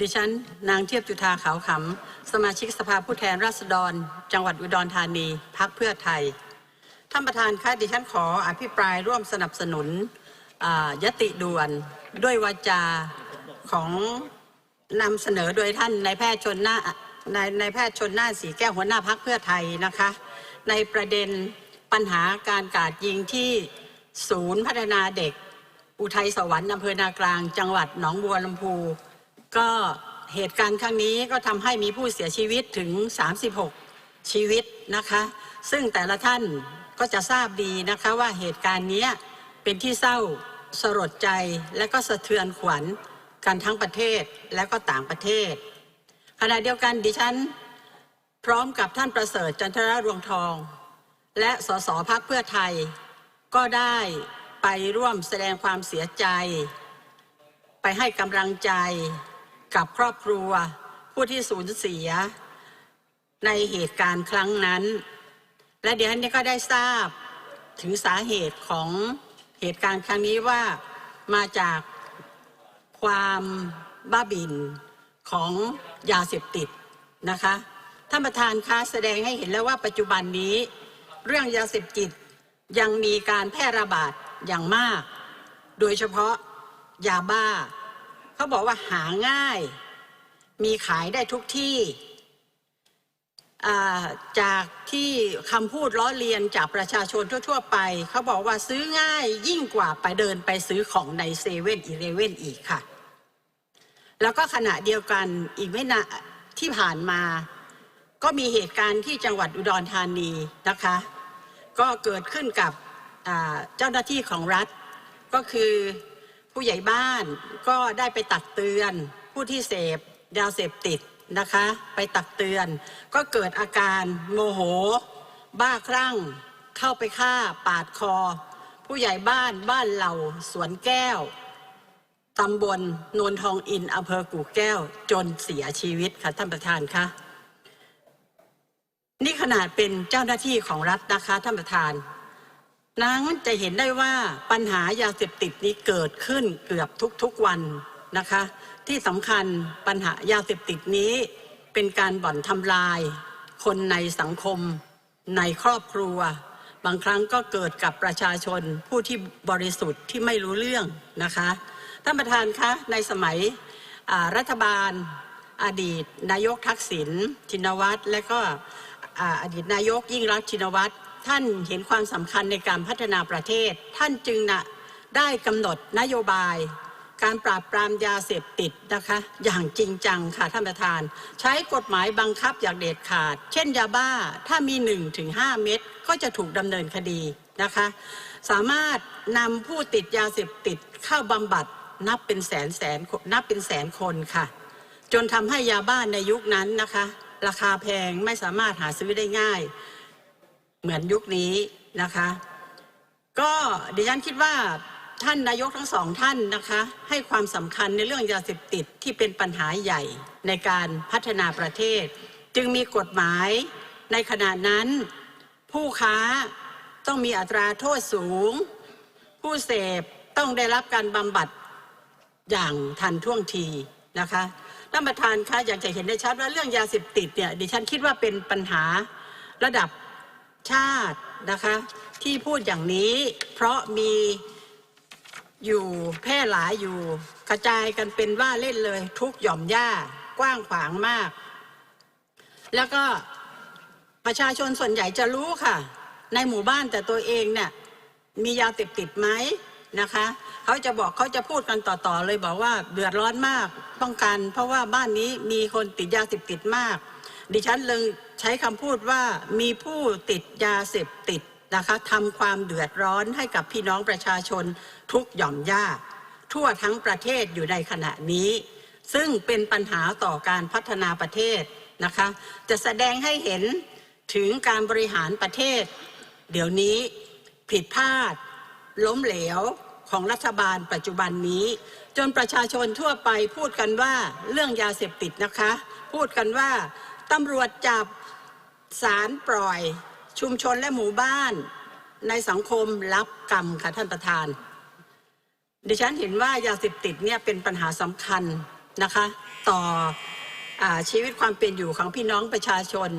ดิฉัน นางเทียบจุธาขาวขำ สมาชิกสภาผู้แทนราษฎร จังหวัดอุดรธานีพักเพื่อไทย ท่านประธานคะดิฉันขออภิปรายร่วมสนับสนุนยติด่วนด้วยวาจาของนำเสนอโดยท่านนายแพทย์ชนหน้านายนายแพทย์ชนหน้าสีแก้วหัวหน้าพักเพื่อไทยนะคะ ในประเด็นปัญหาการกาดยิงที่ศูนย์พัฒนาเด็ก อุทัยสวรรค์อำเภอนากลาง จังหวัดหนองบัวลำพู ก็เหตุการณ์ครั้งนี้ก็ทำให้มีผู้เสียชีวิตถึง 36 ชีวิตนะคะ ซึ่งแต่ละท่านก็จะทราบดีนะคะว่าเหตุการณ์นี้เป็นที่เศร้าสลดใจและก็สะเทือนขวัญกันทั้งประเทศและก็ต่างประเทศ ขณะเดียวกันดิฉัน พร้อมกับท่านประเสริฐจันทรรวงทอง และสสพักเพื่อไทย ก็ได้ไปร่วมแสดงความเสียใจ ไปให้กำลังใจ กับครอบครัวผู้ที่สูญเสียในเหตุการณ์ครั้งนั้น และเดี๋ยวนี้ก็ได้ทราบถึงสาเหตุของเหตุการณ์ครั้งนี้ว่ามาจากความบ้าบินของยาเสพติดนะคะท่านประธานคะแสดงให้เห็นแล้วว่าปัจจุบันนี้ เรื่องยาเสพติดยังมีการแพร่ระบาดอย่างมาก โดยเฉพาะยาบ้า เขาบอกว่าหาง่าย มีขายได้ทุกที่จากที่คำพูดล้อเลียนจากประชาชนทั่ว ๆ ไป เขาบอกว่าซื้อง่ายยิ่งกว่าไปเดินไปซื้อของในเซเว่นอีเลเว่นอีกค่ะ แล้วก็ขณะเดียวกันอีกไม่นานที่ผ่านมา ก็มีเหตุการณ์ที่จังหวัดอุดรธานีนะคะ ก็เกิดขึ้นกับเจ้าหน้าที่ของรัฐก็คือ ผู้ใหญ่บ้านก็ได้ไปตักเตือน ผู้ที่เสพยาเสพติดนะคะ ไปตักเตือน ก็เกิดอาการโมโห บ้าคลั่ง เข้าไปฆ่าปาดคอ ผู้ใหญ่บ้านบ้านเหล่าสวนแก้วตำบลโนนทองอินอำเภอกู่แก้วจนเสียชีวิตค่ะท่านประธานคะนี่ขนาดเป็นเจ้าหน้าที่ของรัฐนะคะท่านประธาน นั้นจะเห็นได้ว่าปัญหายาเสพติดนี้เกิดขึ้นเกือบทุกๆวันนะคะ ที่สำคัญปัญหายาเสพติดนี้ เป็นการบ่อนทำลาย คนในสังคม ในครอบครัว บางครั้งก็เกิดกับประชาชนผู้ที่บริสุทธิ์ที่ไม่รู้เรื่องนะคะท่านประธานคะในสมัยรัฐบาลอดีต นายกทักษิณชินวัตรและก็ออดีตนายกยิ่งรักชินวัตร ท่านเห็นความสำคัญในการพัฒนาประเทศ ท่านจึงนะได้กำหนดนโยบาย การปราบปรามยาเสพติดนะคะ อย่างจริงจังค่ะท่านประธาน ใช้กฎหมายบังคับอย่างเด็ดขาด เช่นยาบ้าถ้ามี1ถึง5เม็ดก็จะถูกดำเนินคดีนะคะ สามารถนำผู้ติดยาเสพติดเข้าบำบัดนับเป็นแสนแสนนับเป็นแสนคนค่ะ จนทำให้ยาบ้านในยุคนั้นนะคะ ราคาแพงไม่สามารถหาซื้อได้ง่าย เหมือนยุคนี้นะคะ ก็ดิฉันคิดว่าท่านนายกทั้งสองท่านนะคะ ให้ความสำคัญในเรื่องยาเสพติดที่เป็นปัญหาใหญ่ในการพัฒนาประเทศ จึงมีกฎหมายในขณะนั้น ผู้ค้าต้องมีอัตราโทษสูง ผู้เสพต้องได้รับการบำบัดอย่างทันท่วงทีนะคะท่านประธานคะอยากจะเห็นได้ชัดว่าเรื่องยาเสพติดเนี่ยดิฉันคิดว่าเป็นปัญหาระดับ ชาตินะคะ ที่พูดอย่างนี้ เพราะมีอยู่แพร่หลายอยู่ กระจายกันเป็นว่าเล่นเลยทุกหย่อมหญ้ากว้างขวางมาก แล้วก็ประชาชนส่วนใหญ่จะรู้ค่ะ ในหมู่บ้านแต่ตัวเองเนี่ยมียาเสพติดไหมนะคะเขาจะบอกเขาจะพูดกันต่อๆเลยบอกว่าเดือดร้อนมากป้องกัน เพราะว่าบ้านนี้มีคนติดยาเสพติดมาก ดิฉันเลยใช้คำพูดว่ามีผู้ติดยาเสพติดนะคะทำความเดือดร้อนให้กับพี่น้องประชาชนทุกหย่อมย่าทั่วทั้งประเทศอยู่ในขณะนี้ ซึ่งเป็นปัญหาต่อการพัฒนาประเทศนะคะ จะแสดงให้เห็นถึงการบริหารประเทศ เดี๋ยวนี้ผิดพลาด ล้มเหลวของรัฐบาลปัจจุบันนี้ จนประชาชนทั่วไปพูดกันว่าเรื่องยาเสพติดนะคะ พูดกันว่า ตำรวจจับสารปล่อยชุมชนและหมู่บ้านในสังคมรับกรรมค่ะท่านประธาน ดิฉันเห็นว่ายาเสพติดเนี่ยเป็นปัญหาสำคัญนะคะ ต่ออชีวิตความเป็นอยู่ของพี่น้องประชาชน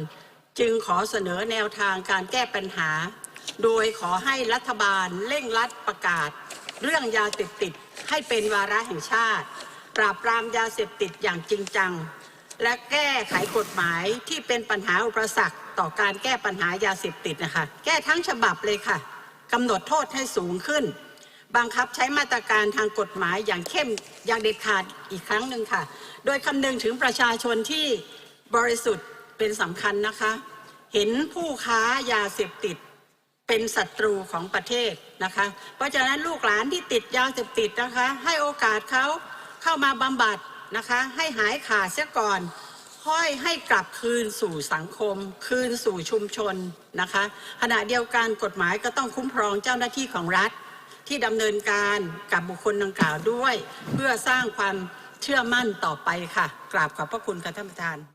จึงขอเสนอแนวทางการแก้ปัญหา โดยขอให้รัฐบาลเร่งรัดประกาศ เรื่องยาเสพติดให้เป็นวาระแห่งชาติ ปราบปรามยาเสพติดอย่างจริงจัง และแก้ไขกฎหมายที่เป็นปัญหาอุปสรรคต่อการแก้ปัญหายาเสพติดนะคะ แก้ทั้งฉบับเลยค่ะกำหนดโทษให้สูงขึ้น บังคับใช้มาตรการทางกฎหมายอย่างเข้มอย่างเด็ดขาดอีกครั้งหนึ่งค่ะ โดยคำนึงถึงประชาชนที่บริสุทธิ์เป็นสำคัญนะคะ เห็นผู้ค้ายาเสพติดเป็นศัตรูของประเทศนะคะ เพราะฉะนั้นลูกหลานที่ติดยาเสพติดนะคะ ให้โอกาสเขาเข้ามาบำบัด นะคะ ให้หายขาดเสียก่อน ค่อยให้กลับคืนสู่สังคม คืนสู่ชุมชนนะคะ ขณะเดียวกันกฎหมายก็ต้องคุ้มครองเจ้าหน้าที่ของรัฐ ที่ดำเนินการกับบุคคลดังกล่าวด้วย เพื่อสร้างความเชื่อมั่นต่อไปค่ะ กราบขอบพระคุณค่ะท่านประธาน